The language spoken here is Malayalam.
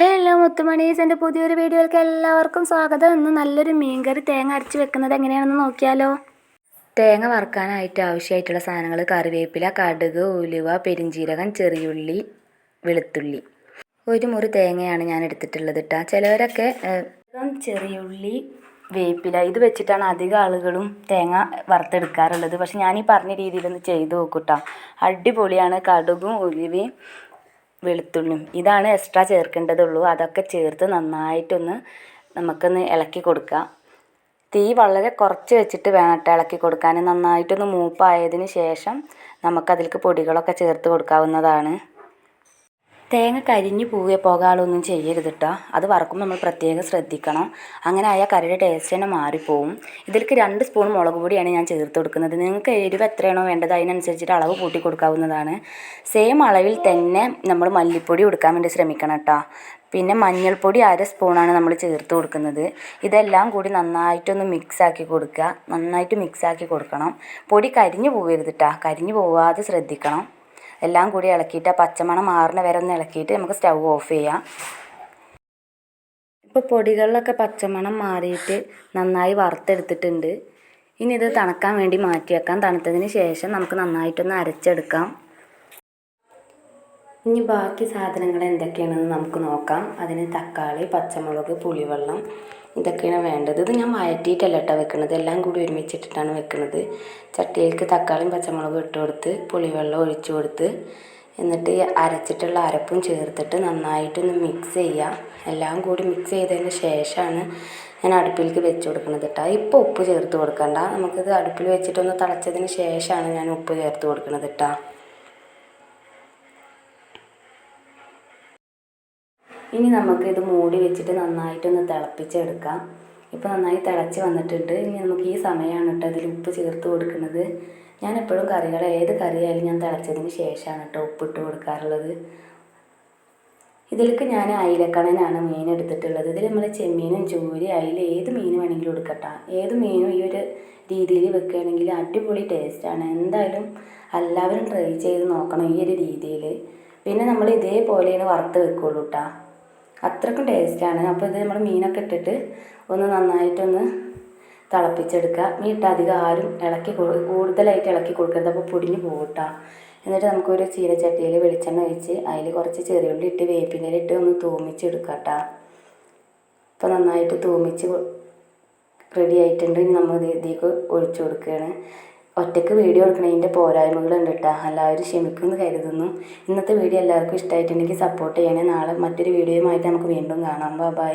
ഹലോ മുത്തുമണീസ്. എന്റെ പുതിയൊരു വീഡിയോയിലേക്ക് എല്ലാവർക്കും സ്വാഗതം. ഇന്ന് നല്ലൊരു മീൻകറി തേങ്ങ അരച്ച് വെക്കുന്നത് എങ്ങനെയാണെന്ന് നോക്കിയാലോ? തേങ്ങ വറുക്കാനായിട്ട് ആവശ്യമായിട്ടുള്ള സാധനങ്ങൾ കറിവേപ്പില കടുക് ഉലുവ പെരിഞ്ചീരകം ചെറിയുള്ളി വെളുത്തുള്ളി. ഒരു മുറി തേങ്ങയാണ് ഞാൻ എടുത്തിട്ടുള്ളത് കേട്ടോ ചിലവരൊക്കെ ചെറിയുള്ളി വേപ്പില ഇത് വെച്ചിട്ടാണ് അധികം ആളുകളും തേങ്ങ വറുത്തെടുക്കാറുള്ളത്. പക്ഷെ ഞാൻ ഈ പറഞ്ഞ രീതിയിലൊന്ന് ചെയ്ത് നോക്കൂട്ടോ അടിപൊളിയാണ്. കടുകും ഉലുവയും വെളുത്തുള്ളിയും. ഇതാണ് എക്സ്ട്രാ ചേർക്കേണ്ടതുള്ളൂ. അതൊക്കെ ചേർത്ത് നന്നായിട്ടൊന്ന് നമുക്കൊന്ന് ഇളക്കി കൊടുക്കാം. തീ വളരെ കുറച്ച് വെച്ചിട്ട് വേണം കേട്ടോ ഇളക്കി കൊടുക്കാൻ. നന്നായിട്ടൊന്ന് മൂപ്പായതിന് ശേഷം നമുക്കതിലേക്ക് പൊടികളൊക്കെ ചേർത്ത് കൊടുക്കാവുന്നതാണ്. തേങ്ങ കരിഞ്ഞു പോവുകയോ പോകാളൊന്നും ചെയ്യരുത് കേട്ടോ അത് വറക്കുമ്പോൾ നമ്മൾ പ്രത്യേകം ശ്രദ്ധിക്കണം. അങ്ങനെ ആയാൽ കറിയുടെ ടേസ്റ്റ് തന്നെ മാറിപ്പോവും. ഇതിലേക്ക് രണ്ട് സ്പൂൺ മുളക് പൊടിയാണ് ഞാൻ ചേർത്ത് കൊടുക്കുന്നത്. നിങ്ങൾക്ക് എരിവ് എത്രയാണോ വേണ്ടത് അതിനനുസരിച്ചിട്ട് അളവ് കൂട്ടി കൊടുക്കാവുന്നതാണ്. സെയിം അളവിൽ തന്നെ നമ്മൾ മല്ലിപ്പൊടി കൊടുക്കാൻ വേണ്ടി ശ്രമിക്കണം കേട്ടോ പിന്നെ മഞ്ഞൾപ്പൊടി അര സ്പൂണാണ് നമ്മൾ ചേർത്ത് കൊടുക്കുന്നത്. ഇതെല്ലാം കൂടി നന്നായിട്ടൊന്ന് മിക്സാക്കി കൊടുക്കുക. നന്നായിട്ട് മിക്സാക്കി കൊടുക്കണം. പൊടി കരിഞ്ഞു പോവരുത് കേട്ടോ കരിഞ്ഞു പോവാതെ ശ്രദ്ധിക്കണം. എല്ലാം കൂടി ഇളക്കിയിട്ട് ആ പച്ചമണം മാറുന്ന വരെ ഒന്ന് ഇളക്കിയിട്ട് നമുക്ക് സ്റ്റൗ ഓഫ് ചെയ്യാം. ഇപ്പോൾ പൊടികളിലൊക്കെ പച്ചമണം മാറിയിട്ട് നന്നായി വറുത്തെടുത്തിട്ടുണ്ട്. ഇനി ഇത് തണുക്കാൻ വേണ്ടി മാറ്റി വെക്കാം തണുത്തതിന് ശേഷം നമുക്ക് നന്നായിട്ടൊന്ന് അരച്ചെടുക്കാം. ഇനി ബാക്കി സാധനങ്ങൾ എന്തൊക്കെയാണെന്ന് നമുക്ക് നോക്കാം. അതിന് തക്കാളി പച്ചമുളക് പുളിവെള്ളം ഇതൊക്കെയാണ് വേണ്ടത്. ഇത് ഞാൻ വഴറ്റിയിട്ടല്ല കേട്ടോ വെക്കുന്നത്. എല്ലാം കൂടി ഒരുമിച്ചിട്ടിട്ടാണ് വെക്കുന്നത്. ചട്ടിയിലേക്ക് തക്കാളിയും പച്ചമുളകും ഇട്ട് കൊടുത്ത് പുളിവെള്ളം ഒഴിച്ചു കൊടുത്ത് എന്നിട്ട് അരച്ചിട്ടുള്ള അരപ്പും ചേർത്തിട്ട് നന്നായിട്ടൊന്ന് മിക്സ് ചെയ്യുക എല്ലാം കൂടി മിക്സ് ചെയ്തതിന് ശേഷമാണ് ഞാൻ അടുപ്പിലേക്ക് വെച്ച് കൊടുക്കുന്നത് കേട്ടോ. ഇപ്പോൾ ഉപ്പ് ചേർത്ത് കൊടുക്കണ്ട. നമുക്കിത് അടുപ്പിൽ വെച്ചിട്ടൊന്ന് തിളച്ചതിന് ശേഷമാണ് ഞാൻ ഉപ്പ് ചേർത്ത് കൊടുക്കുന്നത് കേട്ടോ. ഇനി നമുക്ക് ഇത് മൂടി വെച്ചിട്ട് നന്നായിട്ടൊന്ന് തിളപ്പിച്ചെടുക്കാം. ഇപ്പോൾ നന്നായി തിളച്ച് വന്നിട്ടുണ്ട്. ഇനി നമുക്ക് ഈ സമയമാണ് കേട്ടോ അതിൽ ഉപ്പ് ചേർത്ത് കൊടുക്കുന്നത്. ഞാൻ എപ്പോഴും കറികൾ ഏത് കറിയായാലും ഞാൻ തിളച്ചതിന് ശേഷമാണ് കേട്ടോ ഉപ്പിട്ട് കൊടുക്കാറുള്ളത്. ഇതിലേക്ക് ഞാൻ അയിലക്കണനാണ് മീൻ എടുത്തിട്ടുള്ളത്. ഇതിൽ നമ്മൾ ചെമ്മീനും ചൂരി അയില ഏത് മീൻ വേണമെങ്കിലും എടുക്കട്ടെ. ഏത് മീനും ഈ ഒരു രീതിയിൽ വെക്കുകയാണെങ്കിൽ അടിപൊളി ടേസ്റ്റാണ് എന്തായാലും എല്ലാവരും ട്രൈ ചെയ്ത് നോക്കണം ഈ ഒരു രീതിയിൽ. പിന്നെ നമ്മൾ ഇതേപോലെയാണ് വറുത്ത് വെക്കുള്ളൂ കേട്ടോ. അത്രക്കും ടേസ്റ്റാണ്. അപ്പോൾ ഇത് നമ്മൾ മീനൊക്കെ ഇട്ടിട്ട് ഒന്ന് നന്നായിട്ടൊന്ന് തിളപ്പിച്ചെടുക്കുക. മീൻ ഇട്ട് അധികം ആരും ഇളക്കി കൊടു കൂടുതലായിട്ട് ഇളക്കി കൊടുക്കരുത്. അപ്പോൾ പൊടിഞ്ഞ് പോകും കേട്ടോ എന്നിട്ട് നമുക്കൊരു ചീനച്ചട്ടിയിൽ വെളിച്ചെണ്ണ ഒഴിച്ച് അതിൽ കുറച്ച് ചെറിയുള്ളി ഇട്ട് വേപ്പിന്റെ ഇട്ട് ഒന്ന് കേട്ടോ അപ്പോൾ നന്നായിട്ട് തൂമിച്ച് റെഡി ആയിട്ടുണ്ട്. ഇനി നമ്മൾ ഇത് ഇതിലേക്ക് ഒഴിച്ചു കൊടുക്കുകയാണ്. ഒറ്റയ്ക്ക് വീഡിയോ എടുക്കണതിന്റെ പോരായ്മകളുണ്ട് കേട്ടോ എല്ലാവരും ക്ഷമിക്കുമെന്ന് കരുതുന്നു. ഇന്നത്തെ വീഡിയോ എല്ലാവർക്കും ഇഷ്ടമായിട്ടുണ്ടെങ്കിൽ സപ്പോർട്ട് ചെയ്യണേ. നാളെ മറ്റൊരു വീഡിയോയുമായിട്ട് നമുക്ക് വീണ്ടും കാണാം. ബൈ